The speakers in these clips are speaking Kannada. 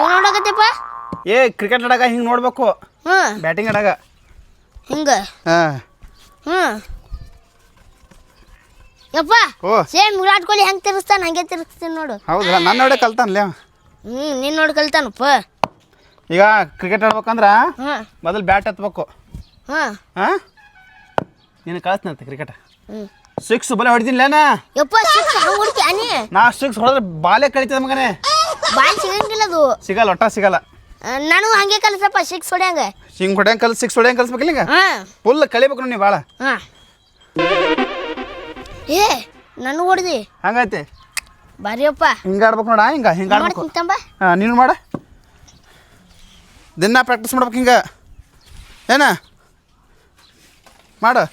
ಏನ್ ನೋಡಕತ್ತಪ್ಪ ಏ ಕ್ರಿಕೆಟ್ ಆಡಾಗ ಹಿಂಗೆ ನೋಡ್ಬೇಕು ಹ್ಮ್ ಬ್ಯಾಟಿಂಗ್ ಆಡಾಗ ಹಿಂಗ ಹಾಂ ಹ್ಮ್ ಯಪ್ಪ ಓ. ಸೇಮ್ ವಿರಾಟ್ ಕೊಹ್ಲಿ ಹೆಂಗ್ ತಿರ್ಸ್ತಾನ ಹಂಗೆ ತಿರ್ಸ್ತೀನಿ ನೋಡು. ಹೌದಾ ನನ್ನ ನೋಡಿ ಕಲ್ತಾನಲ್ಲ ಹ್ಞೂ ಹ್ಮ್ ನೀನ್ ನೋಡಿ ಕಲ್ತಾನಪ್ಪ. ಈಗ ಕ್ರಿಕೆಟ್ ಆಡ್ಬೇಕಂದ್ರ ಹ್ಮ್ ಮೊದಲು ಬ್ಯಾಟ್ ಹತ್ಬೇಕು ಹಾಂ. ಹಾಂ? ನೀನು ಕಳಿಸ್ನಂತೆ ಕ್ರಿಕೆಟ್ ಹ್ಮ್. ಸಿಕ್ಸ್ ಬಲೆ ಹೊಡಿತೀನಿಲೇನ ಯಪ್ಪ ಸಿಕ್ಸ್ ಹಂಗ್ ಹೊಡಿತೀಯ ನೀ ನಾ ಸಿಕ್ಸ್ ಹೊಡೆದ್ರೆ ಬಾಲೆ ಕಳಿತದ ಮಗನೇ. ಬಾಲ್ ಸಿಗಂಗಿಲ್ಲ ಅದು. ಸಿಗಲ್ಲ ಒಟ್ಟ ಸಿಗಲ್ಲ. ನಾನು ಹಂಗೆ ಕಲಿಸಪ್ಪ ಸಿಕ್ಸ್ ಹೊಡೆಯಂಗ. ಹಿಂಗೆ ಹೊಡೆಯಂಗ ಕಲ್ಸಿ ಸಿಕ್ಸ್ ಹೊಡೆಯಂಗ ಕಲಿಸ್ಬೇಕಿಲ್ಲ ಈಗ? ಹಾ. ಫುಲ್ ಕಲಿಬೇಕು ನೀವು ಭಾಳ ಹಾ. ಏ ನನಗೆ ಹೊಡ್ದಿ ಹಂಗೈತೆ. ಬಾರಿಯಪ್ಪ. ಹಿಂಗಾಡ್ಬೇಕು ನೋಡ ಹಿಂಗೆ ಹಿಂಗೆ ಆಡ್ಬೇಕು. ತಂಬ ಹಾಂ ನೀನು ಮಾಡ. ದಿನ ಪ್ರಾಕ್ಟೀಸ್ ಮಾಡ್ಬೇಕು ಹಿಂಗೆ. ಏನ? ಮಾಡು.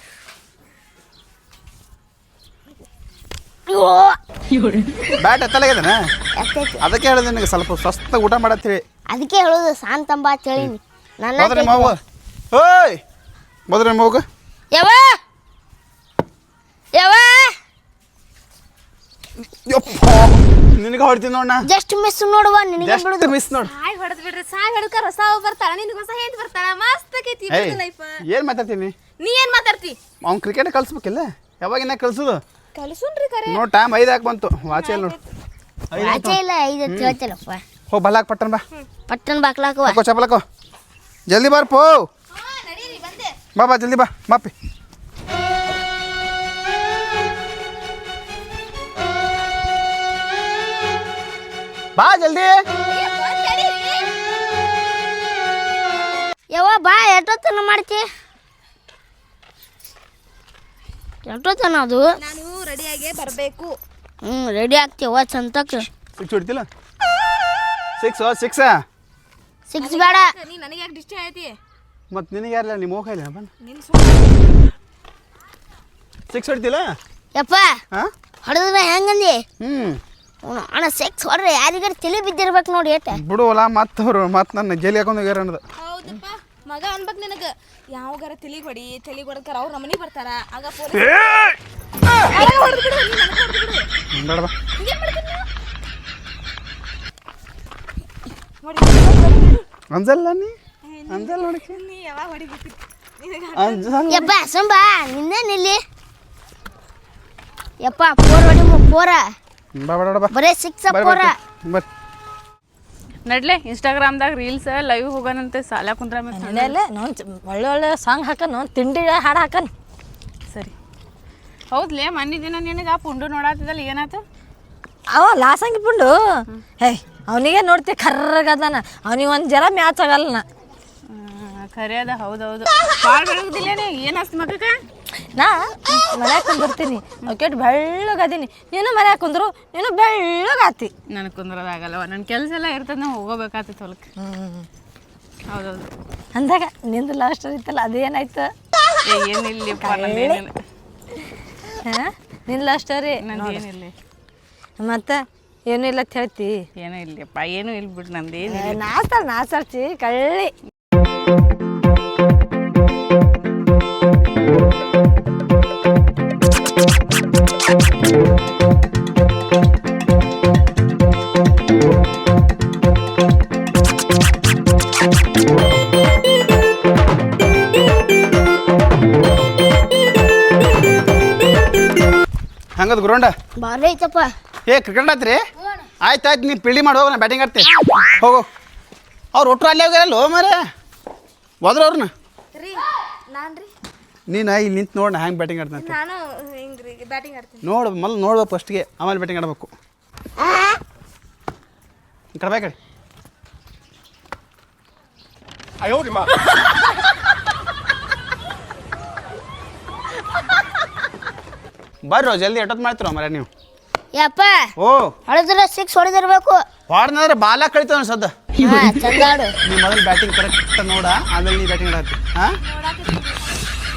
ಬ್ಯಾಟ್ ಎತ್ತಲಾಗ್ಯದನ ಎತ್ತೈತಿ. ಅದಕ್ಕೆ ಹೇಳಿದೆ ನಿನಗೆ ಸ್ವಲ್ಪ ಸ್ವಸ್ಥ ಊಟ ಮಾಡತ್ತೀವಿ ಅದಕ್ಕೆ ಹೇಳೋದು ಶಾಂತಂಬ ಅಂತ ಹೇಳೀನಿ ನನ್ನ ಮಗ ಓಯ್! ಮಗು ಯಾವ ಯಾವ ಯಪ್ಪ ನಿನಗೆ ಹೊಡ್ತೀನಿ ನೋಡ ಜಸ್ಟ್ ಮಿಸ್ ನೋಡುವ ನಿನಗೆ ಜಸ್ಟ್ ಬಿಡುದು. ಮಿಸ್ ನೋಡು. ಸಾಯ್ ಹೊಡೆದ್ ಬಿಡ್ರಿ ಸಾಯ್ ಹೊಡ್ಕ ರಸಾವ್ ಬರ್ತಾಳ ನಿನಗೆ ಹೊಸ ಹೆಂಡ್ ಬರ್ತಾಳ ಮಸ್ತ್ ಏಯ್ ಲೈಫ್ ಏನು ಮಾತಾಡ್ತೀನಿ? ನೀ ಏನ್ ಮಾತಾಡ್ತಿ? ಅವ್ನು ಕ್ರಿಕೆಟ್ ಕಲಿಸ್ಬೇಕಿಲ್ಲ ಯಾವಾಗಿನ ಕಲ್ಸುದು? ಕಲಿಸುನ್ರಿ ಕರೆ. ನೋಡಿ ಟೈಮ್ ಐದು ಹಾಕಿ ಬಂತು. ವಾಚ್ ನೋಡು. ಐದು ಆಚೆ ಇಲ್ಲ ಇದು ಹೇಳ್ತಿಲ್ಲಪ್ಪ ಹೋ ಬಲಾಕ್ ಪಟ್ಟನ್ ಬಾ. ಪಟ್ಟನ್ ಬಾಕ್ಲಾಕವ ಹಾಕೋ ಚಪಲಕೋ ಜಲ್ದಿ ಬಾರ್ ಪೋ. ನಡೀರಿ ಬಂದೆ. ಬಾ ಬಾ ಜಲ್ದಿ ಬಾ. ಮಾಪಿ. ಬಾ ಜಲ್ದಿ. ಯವ್ವ ಬಾ ಎಷ್ಟೊತ್ತನ ಮಾಡ್ತಿ? ಎಷ್ಟೊತ್ತನ ಅದು? ನಾನು ರೆಡಿಯಾಗಿ ಬರಬೇಕು. ಹ್ಞೂ ರೆಡಿ ಆಗ್ತೀವ ಚಂತಕ್ಕೆ. ಸಿಕ್ಸ್ ಹೊಡಿತಿಲ್ಲ? ಸಿಕ್ಸ್ ಸಿಕ್ಸ್ ಸಿಕ್ಸ್ ಬೇಡ. ನೀ ನನಗೆ ಯಾಕೆ ಡಿಸ್ಟೇ ಐತಿ ಮತ್ತೆ ನಿನಗೆ ಯಾರಿಲ್ಲ ನಿಮ್ಮ ಹೋಗ ಇಲ್ಲ ಬನ್ ನಿನ್ ಸಿಕ್ಸ್ ಹೊಡಿತಿಲ್ಲ? ಯಪ್ಪ ಹಾಂ ಹೊಡೆದ್ರೆ ಹೆಂಗಂದಿ? ಹ್ಞೂ ಅವ್ನು ಅಣ್ಣ ಸೆಕ್ಸ್ ಹೊಡ್ರೆ ಯಾರಿಗಾರ ತಲೆ ಬಿದ್ದಿರ್ಬೇಕು ನೋಡಿ ಏಟ. ಬಿಡು ಹೊಲ ಮತ್ತೆ ಅವರು ಮತ್ತೆ ನನ್ನ ಜೈಲಿ ಹಾಕೊಂಡು ಹೋಗ್ಯಾರ ಅನ್ನೋದು. ಹೌದಪ್ಪ ಮಗ ಅನ್ಬೇಕು ನಿನಗ. ಯಾವಾಗಾರ ತಲಿ ಹೊಡಿ ತಲಿ ಹೊಡ್ಕರ ಅವ್ರ ನಮ್ಮನಿ ಬರ್ತಾರ. ಆಗ ಪೊಲೀಸ್ ಬಿಡು ಬಾ ಅಂಜಲ್ಲ ನೀ? ಅಂಜಲ್ಲ ನೋಡಕ್ಕೆ ನೀ ಯಾವಾಗ ಹೊಡಿಬೇಕು ಅಂಜಲ್ಲ. ಯಪ್ಪ ಸಂಬ ನಿಲ್ಲಿ ಯಪ್ಪ ಪೋರ್ ಹೊಡಿ ಫೋರ ಬಾ ಬೇಡ ಬಾ ಬರೇ ಸಿಕ್ಸ್ ಬರ್ರಿ ಫೋರ ನಡ್ಲೆ ಇನ್ಸ್ಟಾಗ್ರಾಮ್ದಾಗ ರೀಲ್ಸ್ ಲೈವ್ ಹೋಗೋಣಂತೆ ಸಾಲ ಕುಂದ್ರ ನೋನ್ ಒಳ್ಳೆ ಒಳ್ಳೆ ಸಾಂಗ್ ಹಾಕನು ತಿಂಡಿ ಹಾಡು ಹಾಕನ್. ಸರಿ. ಹೌದ್ಲೇ ಮನಿ ದಿನ ನಿನಗೆ ಆ ಪುಂಡು ನೋಡಾತಿದ್ದಲ್ಲ ಏನಾಯ್ತು ಅವ ಲಾಸಂಗಿ ಪುಂಡು? ಹೇ ಅವನಿಗೆ ನೋಡ್ತಿ ಕರ್ರಗದಾನ ಅವನಿಗೆ ಒಂದು ಜರ ಮ್ಯಾಚ್ ಆಗಲ್ಲ ಖರೆ ಅದ ಹೌದೌದು. ಭಾಳ ಬೆಳಗುದಿಲ್ಲ ಏನು ಮಗಕ್ಕ? ನಾ ಮನ್ಯಾಗ ಕುಂದಿರ್ತೀನಿ ಕೆಟ್ಟು ಬೆಳ್ಳಗದೀನಿ. ನೀನು ಮನ್ಯಾಗ ಕುಂದ್ರು ನೀನು ಬೆಳ್ಳಗಾತಿ. ನನಗೆ ಕುಂದ್ರದಾಗಲ್ಲವ ನನ್ನ ಕೆಲಸ ಎಲ್ಲ ಇರ್ತದೆ ನಾವು ಹೋಗೋಬೇಕಾಗ್ತೈತೆ ಹೊಲಕ್ಕೆ ಹೌದೌದು. ಅಂದಾಗ ನಿಂದು ಲಾಸ್ಟ್ ಇತ್ತಲ್ಲ ಅದೇನಾಯ್ತು? ಏ ಏನಿಲ್ಲಪ್ಪ ನಂದೇನಿಲ್ಲ. ಹಾಂ? ನಿನ್ನ ಲಾಸ್ಟ್ ರೀ ಏನಿಲ್ಲ ಮತ್ತೆ ಏನೂ ಇಲ್ಲ ಅಂತ ಹೇಳ್ತಿ? ಏನೂ ಇಲ್ಲಪ್ಪ ಏನೂ ಇಲ್ಲ ಬಿಡು ನಂದೇನಿಲ್ಲ. ನಾಸ್ತಾರ ನಾಸಾಡ್ತಿ ಕಳ್ಳಿ. ಹಂಗದ ಗ್ರೌಂಡ ಬಾರಿ ಐತಪ್ಪ. ಏ ಕ್ರಿಕೆಟ್ ಆತ್ರಿ ಆಯ್ತು ಆಯ್ತು ನೀನು ಪಿಲ್ಡಿ ಮಾಡಿ ಹೋಗು ನಾ ಬ್ಯಾಟಿಂಗ್ ಆಡ್ತೀನಿ. ಹೋಗು. ಅವ್ರು ಒಟ್ಟರು ಅಲ್ಲೇ ಹೋಗ್ಯಾರಲ್ಲ ಹೋ ಮಾರೇ ಹೋದ್ರ ಅವ್ರನ್ನ ರೀ ನಾನ್ರಿ. ನೀನು ಇಲ್ಲಿ ನಿಂತು ನೋಡಿ ಹ್ಯಾಂಗೆ ಬ್ಯಾಟಿಂಗ್ ಆಡ್ತಾನೆ. ನಾನು ಹಿಂಗ್ರಿ ಬ್ಯಾಟಿಂಗ್ ಆಡ್ತೀನಿ. ನೋಡು ಮೊದಲು ನೋಡ್ಬೇಕು ಫಸ್ಟ್ಗೆ ಆಮೇಲೆ ಬ್ಯಾಟಿಂಗ್ ಆಡಬೇಕು. ಕಡಬೇಕಡಿ ಕಡೆ ಅಯ್ಯೋ ಈ ಬರ್ರೋ ಜಲ್ದಿ ಎಟ್ಟೊತ್ ಮಾಡ್ತಿರೋ ಮರ ನೀವು? ಯಪ್ಪ ಓ. ಹೊಡೆದ್ರೆ ಸಿಕ್ಸ್ ಹೊಡೆದಿರ್ಬೇಕು. ಹೊಡೆದ್ರೆ ಬಾಲ ಕಳಿತಾವ ಸದ್ದ ಹಾ ಚಂದಾಡು. ನೀ ಮೊದಲು ಬ್ಯಾಟಿಂಗ್ ಕರೆಕ್ಟ್ ನೋಡ ಆಮೇಲೆ ನೀ ಬ್ಯಾಟಿಂಗ್ ಆಡ್ತಿ ಹಾಂ?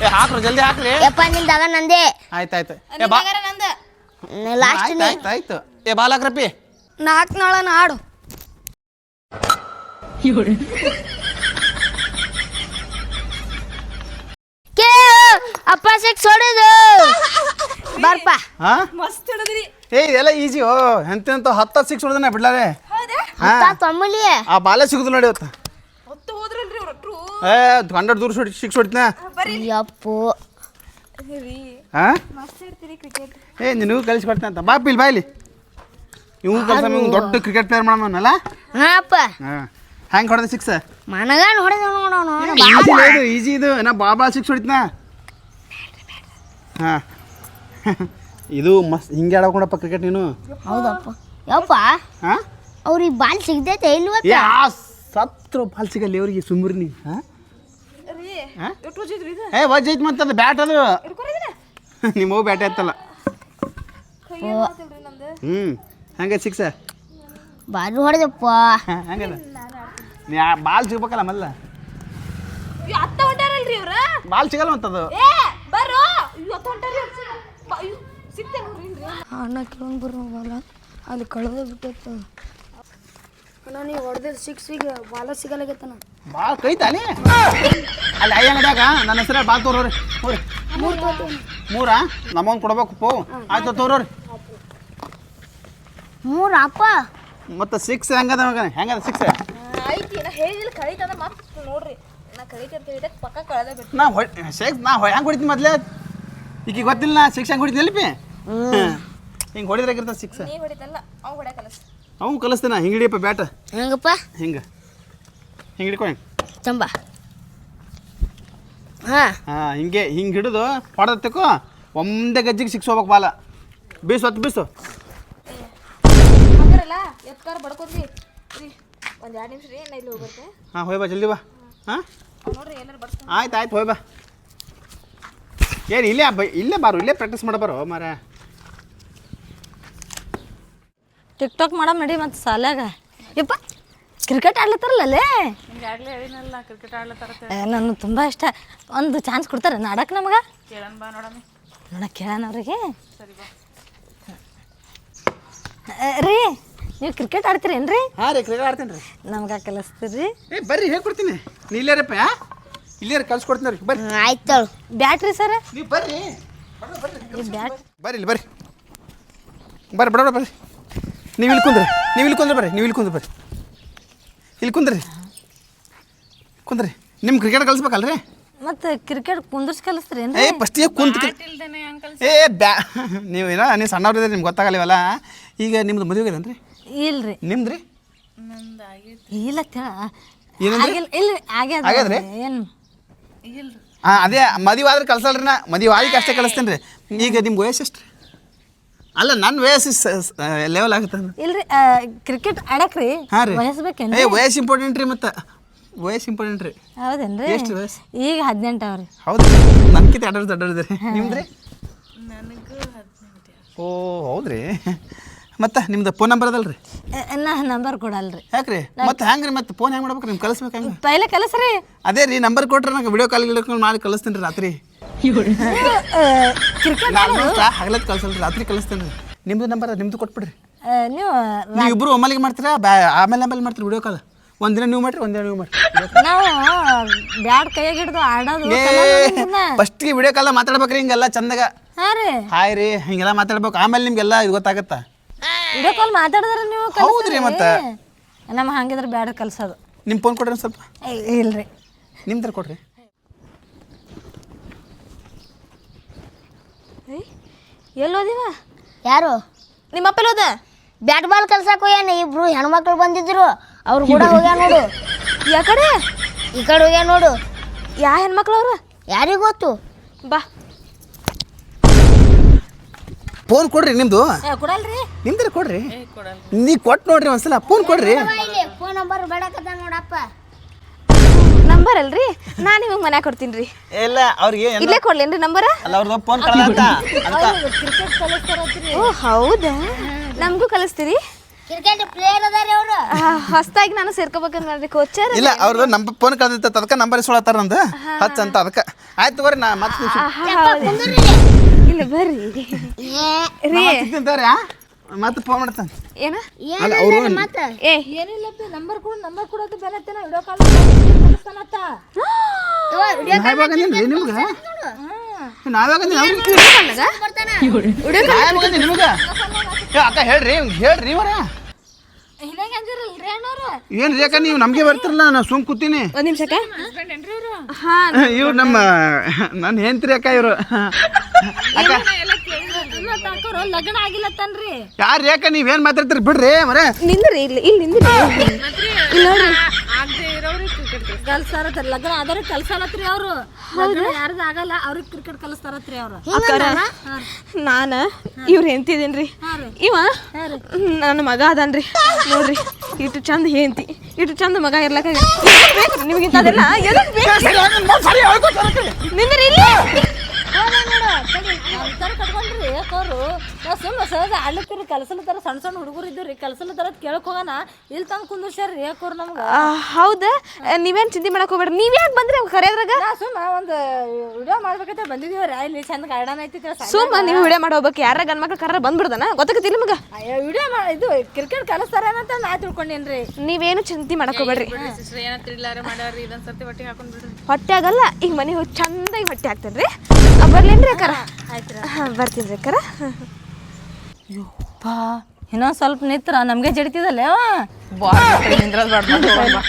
ಏ ಹಾಕ್ರು ಜಲ್ದಿ ಹಾಕ್ರಿ ಯಪ್ಪ ನಿಲ್ದಾಗ ನಂದೆ. ಆಯ್ತಾಯ್ತು ಆಯ್ತು. ಏ ಬಾ. ನಂದ. ಲಾಸ್ಟ್ ನೀ. ಆಯ್ತು ಆಯ್ತು. ಏ ಬಾಲ್ ಹಾಕ್ರಪ್ಪಿ ನಾಲ್ಕು ನಾಳ ಆಡು ಕೇ ಅಪ್ಪ ಸಿಕ್ಸ್ ಹೊಡೆದು ಬರ್ಪ. ಹಾ? ಮಸ್ತ್ ಹಿಡಿದ್ರಿ. ಏ ಇದೆಲ್ಲ ಈಜಿ ಓ. ಎಂತೆಂತ ಹತ್ತ ಸಿಕ್ಸ್ ಹೊಡೆದ ಬಿಡ್ಲಾರೆ. ಹೌದಾ? ಹಾ ತಮ್ಮಲಿ ಆ ಬಾಲೆ ಸಿಗುದಿಲ್ಲ ನೋಡಿ ಇವತ್ತು ಹೊತ್ತು ಹೋದ್ರಲ್ರಿ ಅವ್ರ ಒಟ್ರು ಏ ಹಂಡ್ರೆಡ್ ದೂರ ಸುಡಿ ಸಿಕ್ಸ್ ಹೊಡಿತೀನ? ಯಪ್ಪು. ಹಾ? ಏ ನಿನಗೂ ಕಲಿಸಿ ಕೊಡ್ತೀನಿ ಅಂತ. ಬಾ ಪಿಲ್ ಬಾಯಿಲಿ ಇವ್ ಕಲ್ಸ ದೊಡ್ಡ ಕ್ರಿಕೆಟ್ ಪ್ಲೇಯರ್ ಮಾಡವನಲ್ಲ ಹಾ ಅಪ್ಪ ಹಾಂ. ಹೆಂಗೆ ಹೊಡೆದ ಸಿಕ್ಸ್ ಮನಗಾನ್ ಹೊಡೆದ ನೋಡೋಣ ಈಜಿ ಇದು ಈಜಿ ಇದು. ನಾ ಬಾಬಾ ಸಿಕ್ಸ್ ಹೊಡಿತೀನ? ಹಾಂ. ಇದು ಮಸ್ತ್ ಹಿಂಗೆ ಆಡಕೊಂಡಪ್ಪ ಕ್ರಿಕೆಟ್ ನೀನು. ಹೌದಪ್ಪ. ಯಪ್ಪ. ಹಾಂ? ಅವ್ರಿಗೆ ಬಾಲ್ ಸಿಗ್ದೈತೆ ಇಲ್ವತ್ತ? ಯಾ ಸತ್ರು ಬಾಲ್ ಸಿಗಲ್ಲ ಇವ್ರಿಗೆ ಸುಮ್ರಿ ಹಾಂ? ಏ ವಜ್ ಐತಿ ಮತ್ತೆ ಅದು ಬ್ಯಾಟ್ ಅದು. ನಿಮ್ಮವು ಬ್ಯಾಟ್ ನಂದು ಹ್ಞೂ ಹೆಂಗೆ ಸಿಕ್ಸ್. ಬಾರಿ ಹೊಡೆದಪ್ಪ. ಹಂಗಲ್ಲ. ನೀ ಬಾಲ್ ಸಿಗ್ಬೇಕಲ್ಲ ಮೊದಲ. ಅಯ್ಯೋ, ಅತ್ತ ಹೊಂಟಾರಲ್ರಿ ಇವ್ರ? ಬಾಲ್ ಸಿಗಲ್ಲ ಬರ್ರೋ. ಅಯ್ಯೋ ಅತ್ತ ಹೊಂಟಾರಿ ಸಿಗ್ತೇನೆ ಅಣ್ಣ ಅಲ್ಲಿ ಕಳೆದ ಬಿಟ್ಟೈತೆ ಅಣ್ಣ ನೀವು ಹೊಡೆದ ಸಿಕ್ಸಿಗೆ ಬಾಲ ಸಿಗಲಾಗೈತನ ಬಾಲ್ ಕೈತಾನೆ ಅಲ್ಲಿ? ಅಯ್ಯ ಅಂಗಡ್ಯಾಗ ನನ್ನ ಹೆಸರ ಬಾಲ್ ತೋರೋರಿ. ಹೋರಿ. ಮೂರಾ ನಮ್ಮವ್ನು ಕೊಡ್ಬೇಕು ಪೋ. ಆಯ್ತು ತೋರೋರಿ. ಮೂರ ಅಪ್ಪ? ಮತ್ತೆ ಸಿಕ್ಸ್ ಹೆಂಗದ ಮಗನ? ಹೆಂಗದ ಸಿಕ್ಸ್ ಐತಿ. ನಾ ಹೇಳಿದಿಲ್ಲ ಕಳಿತದ ಮತ್ತೆ ನೋಡ್ರಿ. ನಾ ಕಳೀತಿ ಅಂತ ಹೇಳಿದೆ ಪಕ್ಕ ಕಳೆದ ಬಿಟ್ಟು ನಾ ಹೊಯ್ ಸಿಕ್ಸ್ ನಾ ಹೊಯ್ ಹೆಂಗೆ ಹೊಡಿತೀನಿ ಮೊದ್ಲೇ? ಈಗ ಗೊತ್ತಿಲ್ಲ ನಾ ಸಿಕ್ಸ್ ಹೆಂಗೆ ಹೊಡಿತೀನಿ ಪಿ? ಹಿಂಗೆ ಹೊಡಿದ್ರಾಗಿರ್ತ ಸಿಕ್ಸ್ ನೀ ಹೊಡಿತಲ್ಲ ಅವ್ನು ಹೊಡ್ಯಾಕ ಅವ್ನು ಕಲಿಸ್ತಾನ. ಹಿಂಗೆ ಹಿಡಿಯಪ್ಪ ಬ್ಯಾಟ್. ಹೆಂಗಪ್ಪ? ಹಿಂಗೆ. ಹಿಂಗೆ ಹಿಡ್ಕೊ ಹಿಂಗೆ. ಚಂಬ ಹಾ. ಹಾಂ ಹಿಂಗೆ ಹಿಂಗೆ ಹಿಡಿದು ಹೊಡೆದತ್ತಕ್ಕೋ ಒಂದೇ ಗಜ್ಜಿಗೆ ಸಿಕ್ಸ್ ಹೋಗ್ಬೇಕು ಬಾಲ. ಬೀಸು ಹೊತ್ತು ಬೀಸು. ಹಂಗಾರಲ್ಲ ಎತ್ಕಾರ ಬಡ್ಕೋದ್ರಿ ರೀ ಒಂದ್ ಎರಡು ನಿಮಿಷ ರೀ ನಾ ಇಲ್ಲಿ ಹೋಗ್ಬರ್ತೆ. ಹಾಂ ಹೋಯ್ ಬಾ ಜಲ್ದಿ ಬಾ. ಹಾಂ? ಅವ್ ನೋಡ್ರಿ ಏನಾರು ಆಯ್ತು ಆಯ್ತು ಹೋಯ್ ಬಾ. ಏನು ಇಲ್ಲೇ ಬೈ ಇಲ್ಲೇ ಬಾರು ಇಲ್ಲೇ ಪ್ರಾಕ್ಟೀಸ್ ಮಾಡಬಾರೋ ಮಾರ ಟಿಕ್ ಟಾಕ್ ಮಾಡಮ್ ನಡಿ ಮತ್ತೆ ಸಾಲ್ಯಾಗ. ಯಪ್ಪ ಕ್ರಿಕೆಟ್ ಆಡ್ಲತ್ತಾರಲ್ಲೇ ನನ್ನ ಆಗ್ಲೇ ಹೇಳಿನಲ್ಲ ಕ್ರಿಕೆಟ್ ಆಡ್ಲತ್ತಾರ ನನಗೆ ತುಂಬ ಇಷ್ಟ. ಒಂದು ಚಾನ್ಸ್ ಕೊಡ್ತಾರೆ ನಾಡಕ್ ನಮಗೆ? ನೋಡ ಬಾ ನೋಡಮ್ಮಿ. ನೋಡಕ್ಕೆ ಕೇಳೋಣ ಅವ್ರಿಗೆ. ಸರಿ ಬಾ. ರೀ ನೀವು ಕ್ರಿಕೆಟ್ ಆಡ್ತೀರೇನ್ರಿ? ಹಾಂ ರೀ ಕ್ರಿಕೆಟ್ ಆಡ್ತೀನಿ ರೀ. ನಮ್ಗೆ ಕಲಿಸ್ತೀರಿ? ಏ ಬರ್ರಿ ಹೇಳ್ಕೊಡ್ತೀನಿ ನೀ ಇಲ್ಲೇರಪ್ಪ ಇಲ್ಲೇರ ಕೊಡ್ತೀನಿ ರೀ ಬರ್ರಿ. ಆಯ್ತು ಬ್ಯಾಟ್ರಿ ಸರ್? ನೀವು ಬರ್ರಿ. ಬ್ಯಾಟ್ ಬರ್ರಿ. ಇಲ್ಲಿ ಬರ್ರಿ. ಬರ್ರಿ ಬಡ ಬರ್ರಿ. ನೀವು ಇಲ್ಲಿ ಕುಂದ್ರಿ ನೀವು ಇಲ್ಲಿ ಕುಂದ್ರಿ ಬರ್ರಿ ನೀವು ಇಲ್ಲಿ ಕುಂದ್ರಿ ಬರ್ರಿ. ಇಲ್ಲಿ ಕುಂದ್ರಿ. ಕುಂದ್ರಿ. ನಿಮ್ಮ ಕ್ರಿಕೆಟ್ ಕಲಿಸ್ಬೇಕಲ್ರಿ? ಮತ್ತೆ ಕ್ರಿಕೆಟ್ ಕುಂದರ್ಸಿ ಕಲಿಸ್ತೀರೇನ್ರಿ ಏ ಫಸ್ಟಿಗೆ ಕುಂತ್ ಏ ಬ್ಯಾ ನೀವು ಏನೋ ನೀವು ಸಣ್ಣವ್ರಿದ್ರೆ ನಿಮ್ಗೆ ಗೊತ್ತಾಗಲಿವಲ್ಲ? ಈಗ ನಿಮ್ದು ಮದುವೆ ಇಲ್ಲ ಇಲ್ರಿ. ನಿಮ್ದು ರೀ ನಂದು ಆಗೈತಿ ಇಲ್ಲ ಇಲ್ರಿ ಆಗ್ಯದ ಆಗ್ಯದ್ರಿ? ಏನು ಇಲ್ರಿ. ಹಾಂ ಅದೇ ಮದುವೆ ಆದ್ರೆ ಕಲ್ಸಲ್ರಿ ನಾ ಮದುವೆ ಆಗಿ ಅಷ್ಟೇ ಕಲಿಸ್ತೇನೆ ರೀ ಈಗ ನಿಮ್ಗೆ ವಯಸ್ಸು ಎಷ್ಟು ರೀ ಅಲ್ಲ ನನ್ನ ವಯಸ್ಸು ಲೆವೆಲ್ ಆಗುತ್ತೆ ಇಲ್ರಿ ಕ್ರಿಕೆಟ್ ಆಡಕ್ರಿ ಹಾಂ ರೀ. ವಯಸ್ಸು ಏ ವಯಸ್ಸು ಇಂಪಾರ್ಟೆಂಟ್ ರೀ ಮತ್ತೆ. ವಯಸ್ಸು ಇಂಪಾರ್ಟೆಂಟ್ ರೀ. ಹೌದೇನ್ರಿ? ಎಷ್ಟು ವಯಸ್ಸು? ಈಗ ಹದಿನೆಂಟು ಅವ್ರಿ. ಹೌದು. ನನ್ಕಿತ ದೊಡ್ಡವ್ರಿ ನಿಮ್ದು ರೀ ನನಗೂ ಹದಿನೆಂಟು. ಓ ಹೌದ್ರಿ. ಮತ್ತು ನಿಮ್ದು ಫೋನ್ ನಂಬರ್ ಅದಲ್ಲ ರೀ ನಾ ನಂಬರ್ ಕೊಡಲ್ರಿ. ಯಾಕ್ರಿ? ಮತ್ತೆ ಹೆಂಗೆ ರೀ ಮತ್ತೆ ಫೋನ್ ಹೆಂಗೆ ಮಾಡ್ಬೇಕು ನಿಮ್ಗೆ ಕಳಿಸ್ಬೇಕು ಹೆಂಗೆ? ಪೈಲೆ ಕಲಸ್ರಿ. ಅದೇ ರೀ ನಂಬರ್ ಕೊಟ್ರೆ ನಂಗೆ ವಿಡಿಯೋ ಕಾಲ್ ಗಿಡಿಯೋ ಮಾಡಿ ಕಳಿಸ್ತೀನಿ ರೀ ರಾತ್ರಿ. ಕ್ರಿಕೆಟ್ ನಾನು ಹಗಲತ್ ಕಳ್ಸಲ್ರಿ ರಾತ್ರಿ ಕಲಿಸ್ತೇನೆ ರೀ ನಿಮ್ಮದು ನಂಬರ್ ನಿಮ್ದು ಕೊಟ್ಬಿಡ್ರಿ. ನೀವು ನೀವು ಇಬ್ರು ಒಮ್ಮಲಿಗೆ ಮಾಡ್ತೀರಾ ಬ್ಯಾ ಆಮೇಲೆ ಆಮೇಲೆ ಮಾಡ್ತೀರಿ ವಿಡಿಯೋ ಕಾಲ್ ಒಂದಿನ ನೀವು ಮಾಡ್ರಿ ಒಂದಿನ ನೀವು ಮಾಡ್ರಿ. ನಾವು ಬ್ಯಾಡ್ ಕೈಯಾಗ ಹಿಡ್ದು ಆಡೋದು ಫಸ್ಟಿಗೆ ವಿಡಿಯೋ ಕಾಲ್ ಮಾತಾಡ್ಬೇಕ್ರಿ ಹಿಂಗೆಲ್ಲ ಚಂದಾಗ. ಹಾಂ ರೀ. ಹಾಯ್ ರೀ ಹಿಂಗೆಲ್ಲ ಮಾತಾಡ್ಬೇಕು. ಆಮೇಲೆ ನಿಮ್ಗೆಲ್ಲ ಇದು ಗೊತ್ತಾಗತ್ತ? ವಿಡಿಯೋ ಕಾಲ್ ಮಾತಾಡಿದ್ರೆ ನೀವು ಹೌದ್ರಿ ಮತ್ತೆ. ನಮ್ಮ ಹಂಗಿದ್ರೆ ಬ್ಯಾಡ ಕಲ್ಸೋದು. ನಿಮ್ಮ ಫೋನ್ ಕೊಡ್ರಿ ಒಂದ್ ಸ್ವಲ್ಪ. ಏ, ಇಲ್ರಿ. ನಿಮ್ದ್ರ ಕೊಡ್ರಿ. ಎಲ್ಲಿ ಓದಿವ ಯಾರು? ನಿಮ್ಮ ಅಪ್ಪ ಹೋದ? ಬ್ಯಾಟ್ ಬಾಲ್ ಕಲ್ಸಕ್ ಹೋಗ್ಯಾನ ಇಬ್ರು ಹೆಣ್ಮಕ್ಳು ಬಂದಿದ್ರು. ಅವ್ರು ಕೂಡ ಹೋಗ್ಯಾ ನೋಡು. ಯಾಕಡೆ ಈ ಕಡೆ ಹೋಗ್ಯಾ ನೋಡು. ಯಾ ಹೆಣ್ಮಕ್ಳು ಅವ್ರು? ಯಾರಿಗೆ ಗೊತ್ತು? ಬಾ. ಫೋನ್ ಕೊಡ್ರಿ ನಿಮ್ದು. ಏ, ಕೊಡಲ್ರಿ. ನಿಮ್ದ್ರ ಕೊಡ್ರಿ? ನೀ ಕೊಟ್ಟು ನೋಡ್ರಿ ಒಂದ್ಸಲ ಫೋನ್ ಕೊಡ್ರಿ. ಫೋನ್ ನಂಬರ್ ಬೇಡಕತ್ತ ನೋಡಪ್ಪ. ನಂಬರ್ ಅಲ್ರಿ? ನಾನು ನಿಮಗೆ ಮನೆ ಕೊಡ್ತೀನಿ ರೀ. ಇಲ್ಲ ಅವ್ರಿಗೆ ಏನ್- ಇಲ್ಲೇ ಕೊಡ್ಲೇನ್ರಿ ನಂಬರ್? ಅಲ್ಲ ಅವ್ರದ್ದು ಫೋನ್ ಕಳ್ದ ಅದಕ್ಕೆ. ಕ್ರಿಕೆಟ್ ಕಲಿಸ್ತಾರತ್ರಿ ಓ ಹೌದಾ? ನಮಗೂ ಕಲಿಸ್ತೀರಿ? ಕ್ರಿಕೆಟ್ ಪ್ಲೇಯರ್ ಅದಾರಿ ಅವರು. ಹೊಸ್ದಾಗಿ ನಾನು ಸೇರ್ಕೋಬೇಕಂತ ಮಾಡ್ರಿ ಕೋಚರ್ ಇಲ್ಲ ಅವ್ರದ್ದು ನಮ್ಮ ಫೋನ್ ಕಳ್ದಿತ್ತ ಅದಕ್ಕೆ ನಂಬರ್ ಇಸ್ಕೊಳತ್ತಾರ ನಂದು. ಹಚ್ಚ ಅಂತ ಅದಕ್ಕೆ. ಆಯ್ತು ತಗೋರಿ ನಾ ಮತ್ತೆ ಇಲ್ಲ ಬರ್ರಿ. ರೀ. ಮತ್ತೆ ಫೋನ್ ಮಾಡ್ತಾನೆ. ಏನ? ಅಲ್ಲ ಅವರು ಮತ್ತೆ ಏ. ಏನಿಲ್ಲ ನಂಬರ್ ಕೊಡು ನಂಬರ್ ಕೊಡೋದು ಬೇರೆ ವಿಡಿಯೋ ಕಾಲ್ ನಿಮ್ಗೆ? ನಾವಾಗಂದಿನಿ ಅವ್ರಿಗೆ ನಾವಾಗಂದಿನಿ ನಿಮ್ಗೆ? ನಿಮಗೆ ಅಕ್ಕ ಹೇಳ್ರಿ ಹೇಳ್ರಿ ಇವರ. ಏನ್ ರೇಖಾ ನೀವು? ನಮಗೆ ಬರ್ತಿರಲ್ಲ ನಾ ಸುಮ್ ಕೂತೀನಿ. ಒಂದ್ ನಿಮಿಷಕ್ಕ ಹಾ ಇವ್ರು ನಮ್ಮ ನನ್ನ ಹೆಂತ್ರಿ ಅಕ್ಕ ಇವರು. ಅಕ್ಕ. ಅಕ್ಕವ್ರು ಲಗ್ನ ಆಗಿಲ್ಲತ್ತನ್ರಿ ಯಾರು ಯಾಕ ನೀವೇನು ಮಾತಾಡ್ತೀರಿ ಬಿಡ್ರಿ ಮರೆ ನಿಂದ್ರಿ ಇಲ್ಲಿ ಇಲ್ಲಿ ನಿಂದ್ರಿ ಇಲ್ಲಿ ನೋಡ್ರಿ ಆಗದೆ ಇರೋರಿಗೆ ಕ್ರಿಕೆಟ್ ಕಲ್ಸಾರ ಲಗ್ನ ಆದ್ರೆ ಕಲ್ಸಲತ್ರಿ ಅವರು ಲಗ್ನ ಯಾರ್ದು ಆಗಲ್ಲ ಅವ್ರಿಗೆ ಕ್ರಿಕೆಟ್ ಕಲಿಸ್ತಾರತ್ರಿ ಅವ್ರು ಅಕ್ಕರ ನಾನ ಇವ್ರು ಹೆಂತಿದೇನ್ರಿ ಇವ ನನ್ನ ಮಗ ಅದನ್ರಿ ನೋಡ್ರಿ ಇಟ್ಟು ಚಂದ ಹೆಂತಿ ಇಟ್ಟು ಚಂದ ಮಗ ಇರ್ಲಕ್ಕ ನಿಮ್ಗಿಂತ ಬೇಕು? ನಿಂದ್ರಿ ಇಲ್ಲಿ ಕಟ್ಕೊಂಡ್ರಿ ಯಾಕವ್ರು ನಾವು ಸುಮ್ಮ ಸಹಜ ಆಡ್ಲತ್ತೀರಿ ಕಲಸಲತ್ತಾರ ಸಣ್ಣ ಸಣ್ಣ ಹುಡುಗರು ಇದ್ದು ರೀ ತರ ಕೇಳಕ್ ಹೋಗೋಣ. ಇಲ್ಲಿ ತಂದು ಕುಂದಿರ್ಸ್ಯಾರ್ರಿ ಯಾಕವ್ರು ನಮ್ಗೆ? ಹೌದಾ? ನೀವೇನ್ ಚಿಂತೆ ಮಾಡಕ್ ಹೋಗ್ಬೇಡ್ರಿ. ನೀವು ಯಾಕೆ ಬಂದ್ರಿ ಕರೆಯೋದ್ರಾಗ? ನಾ ಸುಮ್ಮ ಒಂದು ವಿಡಿಯೋ ಮಾಡ್ಬೇಕಂತ ಬಂದಿದೀವ್ರಿ ರೀ ಇಲ್ಲಿ ಚಂದ ಗಾರ್ಡನ್ ಐತಿ ಸುಮ್ಮ ನೀವು ವಿಡಿಯೋ ಮಾಡೋಬೇಕು ಹೋಗ್ಬೇಕು. ಯಾರ ಗಂಡ ಮಕ್ಳು ಕರ್ರ ಬಂದ್ಬಿಡ್ದನ? ಗೊತ್ತಾಗತ್ತಿ ನಿಮ್ಗೆ? ಅಯ್ಯೋ ವಿಡಿಯೋ ಮಾಡ ಇದು ಕ್ರಿಕೆಟ್ ಕಲಿಸ್ತಾರ ಅಂತ ನಾ ತಿಳ್ಕೊಂಡೇನ್ರಿ. ನೀವೇನು ಚಿಂತೆ ಮಾಡಕ್ ಹೋಗ್ಬೇಡ್ರಿ. ಹೊಟ್ಟೆ ಆಗಲ್ಲ ಈಗ ಮನೆ ಹೋಗಿ ಚಂದಾಗಿ ಹೊಟ್ಟೆ ಹಾಕ್ತೇನ್ರಿ. ಆ, ಬರ್ಲೇನ್ರಿ ಅಕ್ಕಾರ? ಬರ್ತೀನಿ ಅಕ್ಕಾರ. ಯಪ್ಪಾ ಇನ್ನೊಂದು ಸ್ವಲ್ಪ ನಿತ್ರ ನಮಗೆ ಜಡಿತಿದಲ್ಲೇ ಬಾಳ್ ನಿಂದ್ರದ್ ಬಾರ್ದು.